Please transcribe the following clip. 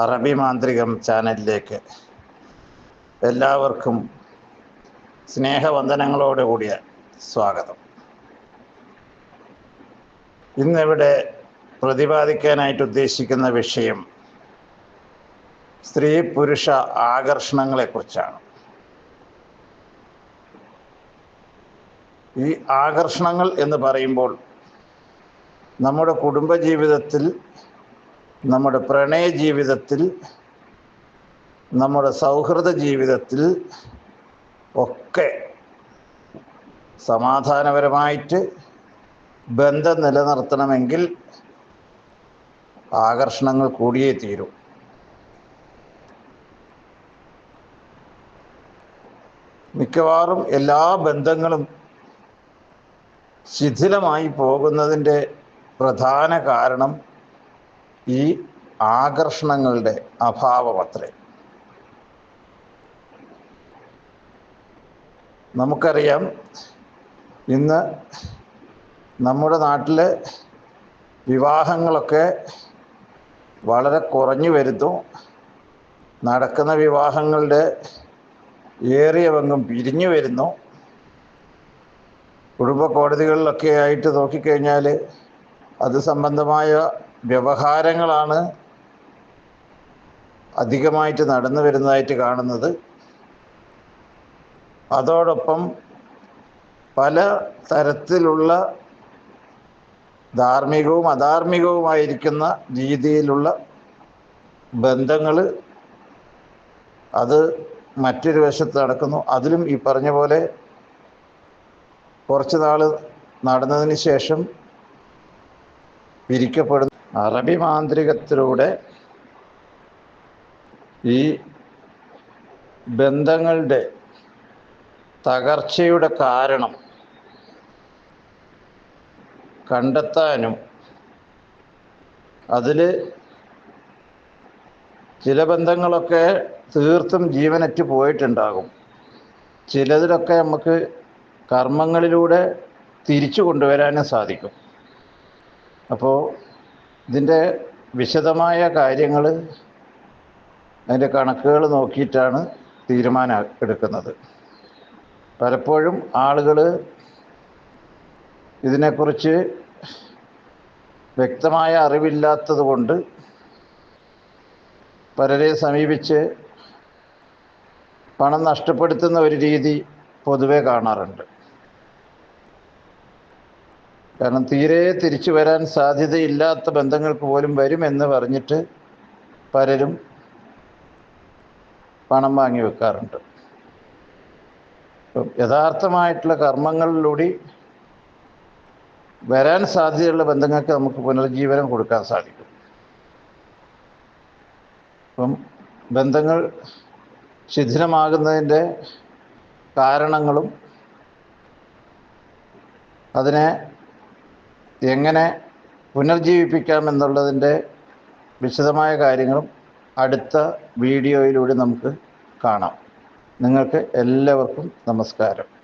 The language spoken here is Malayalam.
അറബി മാന്ത്രികം ചാനലിലേക്ക് എല്ലാവർക്കും സ്നേഹവന്ദനങ്ങളോടുകൂടിയ സ്വാഗതം. ഇന്നിവിടെ പ്രതിപാദിക്കാനായിട്ട് ഉദ്ദേശിക്കുന്ന വിഷയം സ്ത്രീ പുരുഷ ആകർഷണങ്ങളെക്കുറിച്ചാണ് ഈ ആകർഷണങ്ങൾ എന്ന് പറയുമ്പോൾ നമ്മുടെ കുടുംബജീവിതത്തിൽ നമ്മുടെ പ്രണയ ജീവിതത്തിൽ നമ്മുടെ സൗഹൃദ ജീവിതത്തിൽ ഒക്കെ സമാധാനപരമായിട്ട് ബന്ധം നിലനിർത്തണമെങ്കിൽ ആകർഷണങ്ങൾ കൂടിയേ തീരൂ. മിക്കവാറും എല്ലാ ബന്ധങ്ങളും ശിഥിലമായി പോകുന്നതിന്റെ പ്രധാന കാരണം ഈ ആകർഷണങ്ങളുടെ അഭാവമത്രേ. നമുക്കറിയാം ഇന്ന് നമ്മുടെ നാട്ടിൽ വിവാഹങ്ങളൊക്കെ വളരെ കുറഞ്ഞു വരുന്നു. നടക്കുന്ന വിവാഹങ്ങളുടെ ഏറിയ പങ്കും പിരിഞ്ഞു വരുന്നു. കുടുംബ കോടതികളിലൊക്കെ ആയിട്ട് നോക്കിക്കഴിഞ്ഞാൽ അത് സംബന്ധമായ വ്യവഹാരങ്ങളാണ് അധികമായിട്ട് നടന്നു വരുന്നതായിട്ട് കാണുന്നത്. അതോടൊപ്പം പല തരത്തിലുള്ള ധാർമ്മികവും അധാർമികവുമായിരിക്കുന്ന രീതിയിലുള്ള ബന്ധങ്ങൾ അത് മറ്റൊരു വശത്ത് നടക്കുന്നു. അതിലും ഈ പറഞ്ഞ പോലെ കുറച്ച് നാൾ നടന്നതിന് ശേഷം പിരിക്കപ്പെടുന്നു അറബി മാന്ത്രികത്തിലൂടെ ഈ ബന്ധങ്ങളുടെ തകർച്ചയുടെ കാരണം കണ്ടെത്താനും അതിൽ ചില ബന്ധങ്ങളൊക്കെ തീർത്തും ജീവനറ്റ് പോയിട്ടുണ്ടാകും. ചിലതിലൊക്കെ നമുക്ക് കർമ്മങ്ങളിലൂടെ തിരിച്ചു കൊണ്ടുവരാനും സാധിക്കും. അപ്പോൾ ഇതിന്റെ വിശദമായ കാര്യങ്ങൾ അതിന്റെ കണക്കുകൾ നോക്കിയിട്ടാണ് തീരുമാനം എടുക്കുന്നത്. പലപ്പോഴും ആളുകൾ ഇതിനെക്കുറിച്ച് വ്യക്തമായ അറിവില്ലാത്തത് കൊണ്ട് പലരെ സമീപിച്ച് പണം നഷ്ടപ്പെടുത്തുന്ന ഒരു രീതി പൊതുവെ കാണാറുണ്ട്. കാരണം തീരെ തിരിച്ചു വരാൻ സാധ്യതയില്ലാത്ത ബന്ധങ്ങൾക്ക് പോലും വരുമെന്ന് പറഞ്ഞിട്ട് പലരും പണം വാങ്ങി വെക്കാറുണ്ട്. യഥാർത്ഥമായിട്ടുള്ള കർമ്മങ്ങളിലൂടെ വരാൻ സാധ്യതയുള്ള ബന്ധങ്ങൾക്ക് നമുക്ക് പുനർജീവനം കൊടുക്കാൻ സാധിക്കും. അപ്പം ബന്ധങ്ങൾ ശിഥിലമാകുന്നതിന്റെ കാരണങ്ങളും അതിനെ എങ്ങനെ പുനർജീവിപ്പിക്കാം വിശദമായ കാര്യങ്ങളും അടുത്ത വീഡിയോയിലൂടെ നമുക്ക് കാണാം. നിങ്ങൾക്ക് എല്ലാവർക്കും നമസ്കാരം.